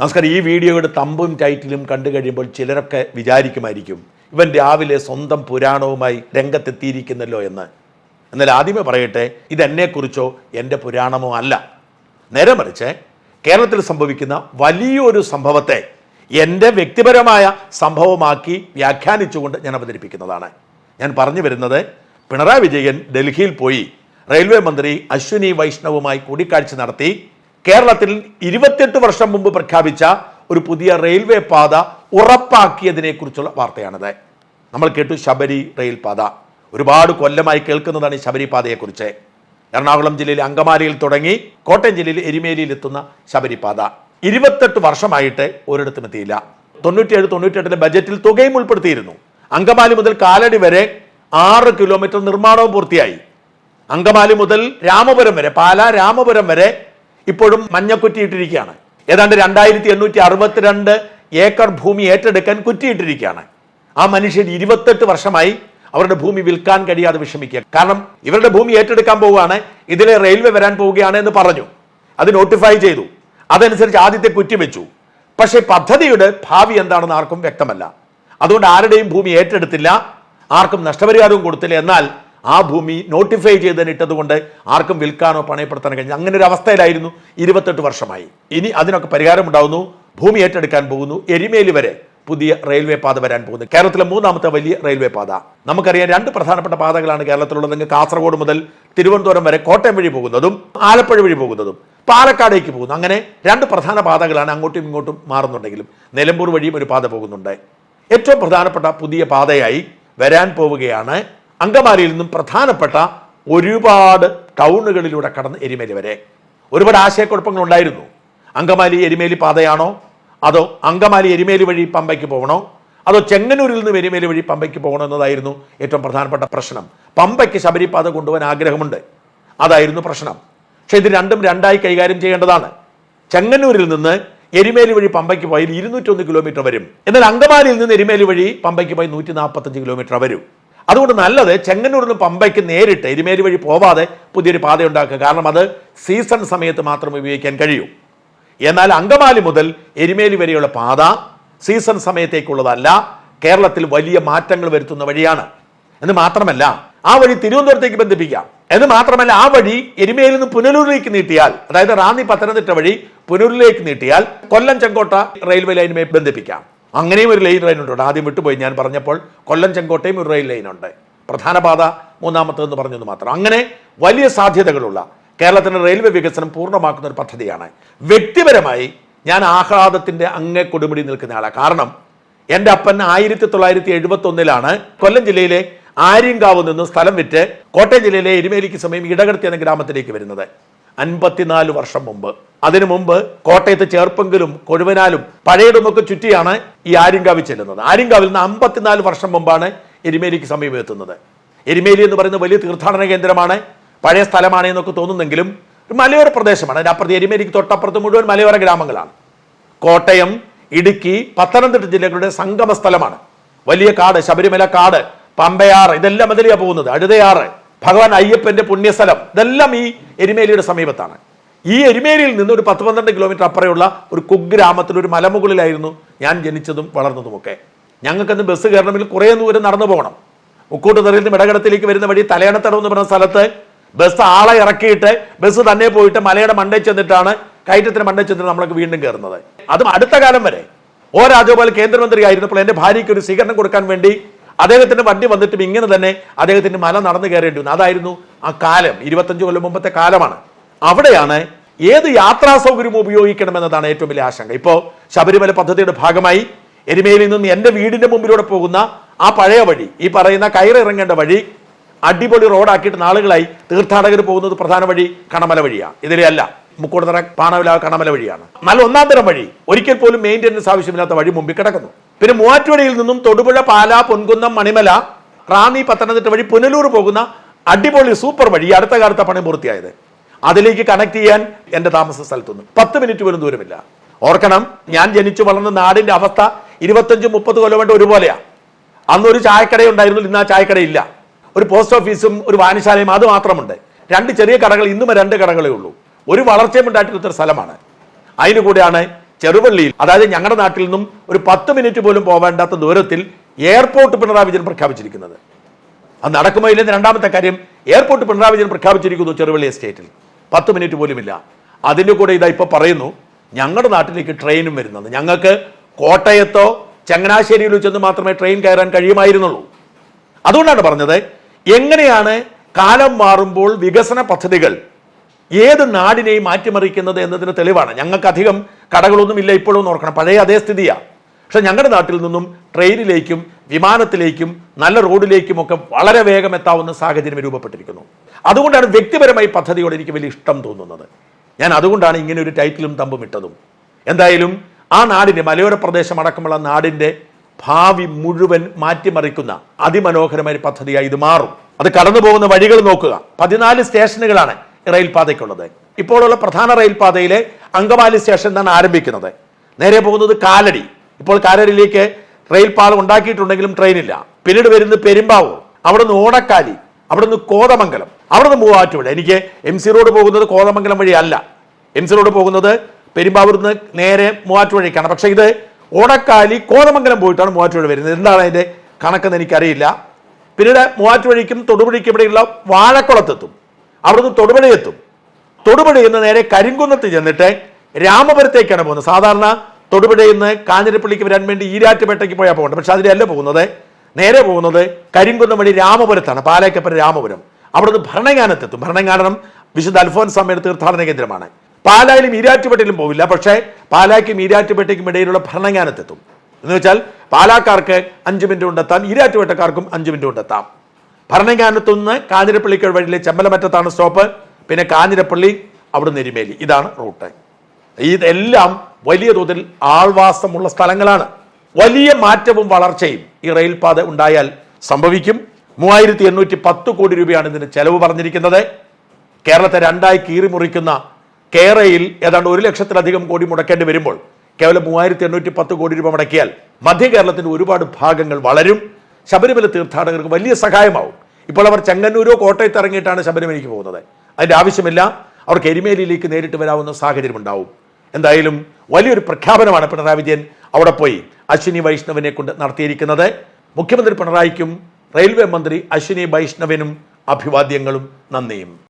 നമസ്കാരം ഈ വീഡിയോയുടെ തമ്പും ടൈറ്റിലും കണ്ടു കഴിയുമ്പോൾ ചിലരൊക്കെ വിചാരിക്കുമായിരിക്കും ഇവൻ രാവിലെ സ്വന്തം പുരാണവുമായി രംഗത്തെത്തിയിരിക്കുന്നല്ലോ എന്ന്. എന്നാൽ ആദ്യമേ പറയട്ടെ ഇതെന്നെക്കുറിച്ചോ എന്റെ പുരാണമോ അല്ല. നേരെ മറിച്ച് കേരളത്തിൽ സംഭവിക്കുന്ന വലിയൊരു സംഭവത്തെ എന്റെ വ്യക്തിപരമായ സംഭവമാക്കി വ്യാഖ്യാനിച്ചുകൊണ്ട് ഞാൻ അവതരിപ്പിക്കുന്നതാണ്. ഞാൻ പറഞ്ഞു വരുന്നത് പിണറായി വിജയൻ ഡൽഹിയിൽ പോയി റെയിൽവേ മന്ത്രി അശ്വിനി വൈഷ്ണവുമായി കൂടിക്കാഴ്ച നടത്തി കേരളത്തിൽ ഇരുപത്തിയെട്ട് വർഷം മുമ്പ് പ്രഖ്യാപിച്ച ഒരു പുതിയ റെയിൽവേ പാത ഉറപ്പാക്കിയതിനെ കുറിച്ചുള്ള വാർത്തയാണിത്. നമ്മൾ കേട്ടു ശബരി റെയിൽ പാത. ഒരുപാട് കൊല്ലമായി കേൾക്കുന്നതാണ് ഈ ശബരി പാതയെക്കുറിച്ച്. എറണാകുളം ജില്ലയിലെ അങ്കമാലിയിൽ തുടങ്ങി കോട്ടയം ജില്ലയിൽ എരിമേലിയിൽ എത്തുന്ന ശബരിപാത ഇരുപത്തെട്ട് വർഷമായിട്ട് ഒരിടത്തും എത്തിയില്ല. തൊണ്ണൂറ്റിയേഴ് തൊണ്ണൂറ്റിയെട്ടിലെ ബജറ്റിൽ തുകയും ഉൾപ്പെടുത്തിയിരുന്നു. അങ്കമാലി മുതൽ കാലടി വരെ ആറ് കിലോമീറ്റർ നിർമ്മാണവും പൂർത്തിയായി. അങ്കമാലി മുതൽ രാമപുരം വരെ പാല രാമപുരം വരെ ഇപ്പോഴും മഞ്ഞക്കുറ്റിയിട്ടിരിക്കുകയാണ്. ഏതാണ്ട് രണ്ടായിരത്തി എണ്ണൂറ്റി അറുപത്തിരണ്ട് ഏക്കർ ഭൂമി ഏറ്റെടുക്കാൻ കുറ്റിയിട്ടിരിക്കുകയാണ്. ആ മനുഷ്യൻ ഇരുപത്തെട്ട് വർഷമായി അവരുടെ ഭൂമി വിൽക്കാൻ കഴിയാതെ വിഷമിക്കുക. കാരണം ഇവരുടെ ഭൂമി ഏറ്റെടുക്കാൻ പോവുകയാണ് ഇതിലെ റെയിൽവേ വരാൻ പോവുകയാണ് എന്ന് പറഞ്ഞു. അത് നോട്ടിഫൈ ചെയ്തു. അതനുസരിച്ച് ആദ്യത്തെ കുറ്റി വെച്ചു. പക്ഷേ പദ്ധതിയുടെ ഭാവി എന്താണെന്ന് ആർക്കും വ്യക്തമല്ല. അതുകൊണ്ട് ആരുടെയും ഭൂമി ഏറ്റെടുത്തില്ല ആർക്കും നഷ്ടപരിഹാരവും കൊടുത്തില്ല. എന്നാൽ ആ ഭൂമി നോട്ടിഫൈ ചെയ്തതിന് ഇട്ടതുകൊണ്ട് ആർക്കും വിൽക്കാനോ പണയപ്പെടുത്താനോ കഴിഞ്ഞു അങ്ങനെ ഒരു അവസ്ഥയിലായിരുന്നു ഇരുപത്തെട്ട് വർഷമായി. ഇനി അതിനൊക്കെ പരിഹാരം ഉണ്ടാവുന്നു. ഭൂമി ഏറ്റെടുക്കാൻ പോകുന്നു. എരിമേലി വരെ പുതിയ റെയിൽവേ പാത വരാൻ പോകുന്നു. കേരളത്തിലെ മൂന്നാമത്തെ വലിയ റെയിൽവേ പാത. നമുക്കറിയാം രണ്ട് പ്രധാനപ്പെട്ട പാതകളാണ് കേരളത്തിലുള്ളത്. കാസർഗോഡ് മുതൽ തിരുവനന്തപുരം വരെ കോട്ടയം വഴി പോകുന്നതും ആലപ്പുഴ വഴി പോകുന്നതും പാലക്കാടേക്ക് പോകുന്നു. അങ്ങനെ രണ്ട് പ്രധാന പാതകളാണ് അങ്ങോട്ടും ഇങ്ങോട്ടും മാറുന്നുണ്ടെങ്കിലും നിലമ്പൂർ വഴിയും ഒരു പാത പോകുന്നുണ്ട്. ഏറ്റവും പ്രധാനപ്പെട്ട പുതിയ പാതയായി വരാൻ പോവുകയാണ് അങ്കമാലിയിൽ നിന്നും പ്രധാനപ്പെട്ട ഒരുപാട് ടൗണുകളിലൂടെ കടന്ന് എരിമേലി വരെ. ഒരുപാട് ആശയക്കുഴപ്പങ്ങൾ ഉണ്ടായിരുന്നു. അങ്കമാലി എരിമേലി പാതയാണോ? അതോ അങ്കമാലി എരിമേലി വഴി പമ്പയ്ക്ക് പോകണോ? അതോ ചെങ്ങന്നൂരിൽ നിന്ന് എരിമേലി വഴി പമ്പയ്ക്ക് പോകണോ എന്നതായിരുന്നു ഏറ്റവും പ്രധാനപ്പെട്ട പ്രശ്നം. പമ്പയ്ക്ക് ശബരിപാത കൊണ്ടുപോകാൻ ആഗ്രഹമുണ്ട്. അതായിരുന്നു പ്രശ്നം. പക്ഷെ ഇത് രണ്ടും രണ്ടായി കൈകാര്യം ചെയ്യേണ്ടതാണ്. ചെങ്ങന്നൂരിൽ നിന്ന് എരിമേലി വഴി പമ്പയ്ക്ക് പോയാൽ ഇരുന്നൂറ്റൊന്ന് കിലോമീറ്റർ വരും. എന്നാൽ അങ്കമാലിയിൽ നിന്ന് എരിമേലി വഴി പമ്പയ്ക്ക് പോയി നൂറ്റി നാൽപ്പത്തഞ്ച് കിലോമീറ്റർ വരും. അതുകൊണ്ട് നല്ലത് ചെങ്ങന്നൂരിൽ നിന്ന് പമ്പയ്ക്ക് നേരിട്ട് എരുമേലി വഴി പോവാതെ പുതിയൊരു പാത ഉണ്ടാക്കുക. കാരണം അത് സീസൺ സമയത്ത് മാത്രം ഉപയോഗിക്കാൻ കഴിയൂ. എന്നാൽ അങ്കമാലി മുതൽ എരുമേലി വരെയുള്ള പാത സീസൺ സമയത്തേക്കുള്ളതല്ല കേരളത്തിൽ വലിയ മാറ്റങ്ങൾ വരുത്തുന്ന വഴിയാണ്. എന്ന് മാത്രമല്ല ആ വഴി തിരുവനന്തപുരത്തേക്ക് ബന്ധിപ്പിക്കാം. എന്ന് മാത്രമല്ല ആ വഴി എരുമയിൽ നിന്ന് പുനലൂരിലേക്ക് നീട്ടിയാൽ അതായത് റാന്നി പത്തനംതിട്ട വഴി പുനലൂരിലേക്ക് നീട്ടിയാൽ കൊല്ലം ചെങ്കോട്ട റെയിൽവേ ലൈനുമായി ബന്ധിപ്പിക്കാം. അങ്ങനെയും ഒരു ലൈൻ ലൈൻ ഉണ്ട്. ആദ്യം വിട്ടുപോയി. ഞാൻ പറഞ്ഞപ്പോൾ കൊല്ലം ചെങ്കോട്ടയും ഒരു റെയിൽ ലൈൻ ഉണ്ട്. പ്രധാന പാത മൂന്നാമത്തേന്ന് പറഞ്ഞത് മാത്രം. അങ്ങനെ വലിയ സാധ്യതകളുള്ള കേരളത്തിന്റെ റെയിൽവേ വികസനം പൂർണമാക്കുന്ന ഒരു പദ്ധതിയാണ്. വ്യക്തിപരമായി ഞാൻ ആഹ്ലാദത്തിന്റെ അങ്ങേ കൊടുമുടി നിൽക്കുന്ന ആളാണ് കാരണം എന്റെ അപ്പൻ ആയിരത്തി തൊള്ളായിരത്തി എഴുപത്തി ഒന്നിലാണ് കൊല്ലം ജില്ലയിലെ ആര്യങ്കാവ് നിന്ന് സ്ഥലം വിറ്റ് കോട്ടയം ജില്ലയിലെ എരുമേലിക്ക് സമയം ഇടകടത്തി എന്ന ഗ്രാമത്തിലേക്ക് വരുന്നത്. അൻപത്തിനാല് വർഷം മുമ്പ്. അതിനു മുമ്പ് കോട്ടയത്ത് ചേർപ്പെങ്കിലും കൊഴുവനാലും പഴയടുമൊക്കെ ചുറ്റിയാണ് ഈ ആര്യങ്കാവിൽ ചെല്ലുന്നത്. ആര്യങ്കാവിൽ നിന്ന് അമ്പത്തിനാല് വർഷം മുമ്പാണ് എരുമേലിക്ക് സമീപം എത്തുന്നത് എരുമേലി എന്ന് പറയുന്ന വലിയ തീർത്ഥാടന കേന്ദ്രമാണ്. പഴയ സ്ഥലമാണ് എന്നൊക്കെ തോന്നുന്നെങ്കിലും ഒരു മലയോര പ്രദേശമാണ്. അതിന്റെ അപ്പുറത്ത് എരുമേലിക്ക് തൊട്ടപ്പുറത്ത് മുഴുവൻ മലയോര ഗ്രാമങ്ങളാണ്. കോട്ടയം ഇടുക്കി പത്തനംതിട്ട ജില്ലകളുടെ സംഗമ സ്ഥലമാണ് വലിയ കാട് ശബരിമല കാട് പമ്പയാറ് ഇതെല്ലാം അതിലെയാണ് പോകുന്നത്. അഴുതയാറ് ഭഗവാൻ അയ്യപ്പന്റെ പുണ്യസ്ഥലം. ഇതെല്ലാം ഈ എരുമേലിയുടെ സമീപത്താണ്. ഈ എരുമേലിയിൽ നിന്ന് ഒരു പത്ത് പന്ത്രണ്ട് കിലോമീറ്റർ അപ്പുറയുള്ള ഒരു കുഗ്രാമത്തിൽ ഒരു മലമുകളിലായിരുന്നു ഞാൻ ജനിച്ചതും വളർന്നതുമൊക്കെ. ഞങ്ങൾക്കന്ന് ബസ് കയറണമെങ്കിൽ കുറേ ദൂരം നടന്നു പോകണം. മുക്കൂട്ടുതറയിൽ നിന്ന് ഇടകടത്തിലേക്ക് വരുന്ന വഴി തലയണത്തടം എന്ന് പറഞ്ഞ സ്ഥലത്ത് ബസ് ആളെ ഇറക്കിയിട്ട് ബസ് തന്നെ പോയിട്ട് മലയുടെ മണ്ടയിൽ ചെന്നിട്ടാണ് കയറ്റത്തിന് മണ്ടയിൽ ചെന്നിട്ട് നമ്മൾക്ക് വീണ്ടും കയറുന്നത്. അതും അടുത്ത കാലം വരെ. ഓ രാജഗോപാൽ കേന്ദ്രമന്ത്രി ആയിരുന്നപ്പോൾ എന്റെ ഭാര്യയ്ക്ക് ഒരു സ്വീകരണം കൊടുക്കാൻ വേണ്ടി അദ്ദേഹത്തിന്റെ വണ്ടി വന്നിട്ടും ഇങ്ങനെ തന്നെ അദ്ദേഹത്തിന്റെ മല നടന്നു കയറേണ്ടി വന്നു. അതായിരുന്നു ആ കാലം. ഇരുപത്തഞ്ച് കൊല്ലം മുമ്പത്തെ കാലമാണ്. അവിടെയാണ് ഏത് യാത്രാ സൗകര്യം ഉപയോഗിക്കണമെന്നതാണ് ഏറ്റവും വലിയ ആശങ്ക. ഇപ്പോൾ ശബരിമല പദ്ധതിയുടെ ഭാഗമായി എരുമേലിൽ നിന്ന് എന്റെ വീടിന്റെ മുമ്പിലൂടെ പോകുന്ന ആ പഴയ വഴി ഈ പറയുന്ന കയറിറങ്ങേണ്ട വഴി അടിപൊളി റോഡാക്കിയിട്ട് നാളുകളായി തീർത്ഥാടകർ പോകുന്നത് പ്രധാന വഴി കണമല വഴിയാണ് ഇതിലെ അല്ല മുക്കോടുതറ പാണവില കണമല വഴിയാണ്. നല്ല ഒന്നാം തരം വഴി. ഒരിക്കൽ പോലും മെയിന്റെനൻസ് ആവശ്യമില്ലാത്ത വഴി മുമ്പിൽ കിടക്കുന്നു. പിന്നെ മൂവാറ്റുപുഴയിൽ നിന്നും തൊടുപുഴ പാല പൊൻകുന്നം മണിമല റാന്നി പത്തനംതിട്ട വഴി പുനലൂർ പോകുന്ന അടിപൊളി സൂപ്പർ വഴി അടുത്ത കാലത്ത് പണി പൂർത്തിയായത്. അതിലേക്ക് കണക്ട് ചെയ്യാൻ എന്റെ താമസ സ്ഥലത്തുനിന്ന്. പത്ത് മിനിറ്റ് പോലും ദൂരമില്ല. ഓർക്കണം ഞാൻ ജനിച്ചു വളർന്ന നാടിന്റെ അവസ്ഥ ഇരുപത്തഞ്ച് മുപ്പത് കൊല്ലം കൊണ്ട് ഒരുപോലെയാണ് അന്നൊരു ചായക്കട ഉണ്ടായിരുന്നു ഇന്ന് ആ ചായക്കടയില്ല ഒരു പോസ്റ്റ് ഓഫീസും ഒരു വായനശാലയും അത് മാത്രമുണ്ട്. രണ്ട് ചെറിയ കടകൾ ഇന്നും രണ്ട് കടകളേ ഉള്ളൂ. ഒരു വളർച്ചയും ഉണ്ടായിട്ടുള്ള സ്ഥലമാണ്. അതിന് കൂടെയാണ് ചെറുപള്ളിയിൽ അതായത് ഞങ്ങളുടെ നാട്ടിൽ നിന്നും ഒരു പത്ത് മിനിറ്റ് പോലും പോവേണ്ടാത്ത ദൂരത്തിൽ എയർപോർട്ട് പിണറായി വിജയൻ പ്രഖ്യാപിച്ചിരിക്കുന്നത്. അത് നടക്കുമോ ഇല്ലെന്ന് രണ്ടാമത്തെ കാര്യം എയർപോർട്ട് പിണറായി വിജയൻ പ്രഖ്യാപിച്ചിരിക്കുന്നു ചെറുവള്ളി എസ്റ്റേറ്റിൽ. പത്ത് മിനിറ്റ് പോലുമില്ല. അതിന്റെ കൂടെ ഇതാ ഇപ്പോൾ പറയുന്നു ഞങ്ങളുടെ നാട്ടിലേക്ക് ട്രെയിനും വരുന്നത്. ഞങ്ങൾക്ക് കോട്ടയത്തോ ചങ്ങനാശ്ശേരിയിലോ ചെന്ന് മാത്രമേ ട്രെയിൻ കയറാൻ കഴിയുമായിരുന്നുള്ളൂ. അതുകൊണ്ടാണ് പറഞ്ഞത് എങ്ങനെയാണ് കാലം മാറുമ്പോൾ വികസന പദ്ധതികൾ ഏത് നാടിനെയും മാറ്റിമറിക്കുന്നത് എന്നതിന് തെളിവാണ്. ഞങ്ങൾക്ക് അധികം കടകളൊന്നുമില്ല ഇപ്പോഴും ഓർക്കണം. പഴയ അതേ സ്ഥിതിയാണ് പക്ഷെ ഞങ്ങളുടെ നാട്ടിൽ നിന്നും ട്രെയിനിലേക്കും വിമാനത്തിലേക്കും നല്ല റോഡിലേക്കും ഒക്കെ വളരെ വേഗം എത്താവുന്ന സാഹചര്യം രൂപപ്പെട്ടിരിക്കുന്നു. അതുകൊണ്ടാണ് വ്യക്തിപരമായി പദ്ധതിയോട് എനിക്ക് വലിയ ഇഷ്ടം തോന്നുന്നത്. ഞാൻ അതുകൊണ്ടാണ് ഇങ്ങനെ ഒരു ടൈറ്റിലും തമ്പും ഇട്ടതും. എന്തായാലും ആ നാടിന്റെ മലയോര പ്രദേശം അടക്കമുള്ള നാടിന്റെ ഭാവി മുഴുവൻ മാറ്റിമറിക്കുന്ന അതിമനോഹരമായ പദ്ധതിയായി ഇത് മാറും. അത് കടന്നു പോകുന്ന വഴികൾ നോക്കുക. പതിനാല് സ്റ്റേഷനുകളാണ്. റെയിൽപാതയ്ക്കുള്ളത്. ഇപ്പോഴുള്ള പ്രധാന റെയിൽപാതയിലെ അങ്കമാലി സ്റ്റേഷൻ നിന്നാണ് ആരംഭിക്കുന്നത്. നേരെ പോകുന്നത് കാലടി. ഇപ്പോൾ കാലടിയിലേക്ക് റെയിൽപാത ഉണ്ടാക്കിയിട്ടുണ്ടെങ്കിലും ട്രെയിനില്ല. പിന്നീട് വരുന്നത് പെരുമ്പാവൂർ. അവിടെ നിന്ന് ഓടക്കാലി അവിടെ നിന്ന് കോതമംഗലം. അവിടെ നിന്ന് മൂവാറ്റുപുഴ. എനിക്ക് എം സി റോഡ് പോകുന്നത് കോതമംഗലം വഴി അല്ല. എം സി റോഡ് പോകുന്നത് പെരുമ്പാവൂർ നിന്ന് നേരെ മൂവാറ്റുപുഴയ്ക്കാണ്. പക്ഷേ ഇത് ഓടക്കാലി കോതമംഗലം പോയിട്ടാണ് മൂവാറ്റുപുഴ വരുന്നത്. എന്താണ് അതിന്റെ കണക്കെന്ന് എനിക്കറിയില്ല. പിന്നീട് മൂവാറ്റുപുഴയ്ക്കും തൊടുപുഴയ്ക്കും ഇവിടെയുള്ള വാഴക്കുളത്തെത്തും. അവിടുന്ന് തൊടുപുഴയെത്തും തൊടുപുഴയിൽ നിന്ന് നേരെ കരിങ്കുന്നത്ത് ചെന്നിട്ട് രാമപുരത്തേക്കാണ് പോകുന്നത്. സാധാരണ തൊടുപുഴയിൽ നിന്ന് കാഞ്ഞിരപ്പള്ളിക്ക് വരാൻ വേണ്ടി ഈരാറ്റുപേട്ടയ്ക്ക് പോയാൽ പോകേണ്ടത്. പക്ഷെ അതിലല്ല പോകുന്നത്. നേരെ പോകുന്നത് കരിങ്കുന്നം വഴി രാമപുരത്താണ്. പാലക്കപ്പുറം രാമപുരം. അവിടുന്ന് ഭരണങ്ങാനത്തെത്തും. ഭരണങ്ങാനം വിശുദ്ധ അൽഫോൻസ് സമയത്ത് തീർത്ഥാടന കേന്ദ്രമാണ്. പാലായിലും ഈരാറ്റുപേട്ടയിലും പോവില്ല. പക്ഷേ പാലായ്ക്കും ഈരാറ്റുപേട്ടയ്ക്കും ഇടയിലുള്ള ഭരണങ്ങാനത്തെത്തും. എന്ന് വെച്ചാൽ പാലാക്കാർക്ക് അഞ്ച് മിനിറ്റ് കൊണ്ടെത്താം. ഈരാറ്റുപേട്ടക്കാർക്കും അഞ്ച് മിനിറ്റ് കൊണ്ടെത്താം. ഭരണങ്ങാനത്തുനിന്ന് കാഞ്ഞിരപ്പള്ളിക്കൽ വഴിയിലെ ചെമ്മലമറ്റത്താണ് സ്റ്റോപ്പ്. പിന്നെ കാഞ്ഞിരപ്പള്ളി അവിടുന്ന് എരുമേലി. ഇതാണ് റൂട്ട്. ഇതെല്ലാം വലിയ തോതിൽ ആൾവാസമുള്ള സ്ഥലങ്ങളാണ്. വലിയ മാറ്റവും വളർച്ചയും ഈ റെയിൽപാത ഉണ്ടായാൽ സംഭവിക്കും. മൂവായിരത്തി എണ്ണൂറ്റി പത്ത് കോടി രൂപയാണ് ഇതിന് ചെലവ് പറഞ്ഞിരിക്കുന്നത്. കേരളത്തെ രണ്ടായി കീറി മുറിക്കുന്ന കേരയിൽ ഏതാണ്ട് ഒരു ലക്ഷത്തിലധികം കോടി മുടക്കേണ്ടി വരുമ്പോൾ കേവലം മൂവായിരത്തി എണ്ണൂറ്റി പത്ത് കോടി രൂപ മുടക്കിയാൽ മധ്യ കേരളത്തിന്റെ ഒരുപാട് ഭാഗങ്ങൾ വളരും. ശബരിമല തീർത്ഥാടകർക്ക് വലിയ സഹായമാവും. ഇപ്പോൾ അവർ ചെങ്ങന്നൂരോ കോട്ടയത്ത് ഇറങ്ങിയിട്ടാണ് ശബരിമലയ്ക്ക് പോകുന്നത്. അതിന്റെ ആവശ്യമില്ല. അവർക്ക് എരുമേലിയിലേക്ക് നേരിട്ട് വരാവുന്ന സാഹചര്യം ഉണ്ടാവും എന്തായാലും വലിയൊരു പ്രഖ്യാപനമാണ് പിണറായി വിജയൻ അവിടെ പോയി അശ്വിനി വൈഷ്ണവിനെ കൊണ്ട് നടത്തിയിരിക്കുന്നത്. മുഖ്യമന്ത്രി പിണറായിക്കും റെയിൽവേ മന്ത്രി അശ്വിനി വൈഷ്ണവിനും അഭിവാദ്യങ്ങളും. നന്ദിയും.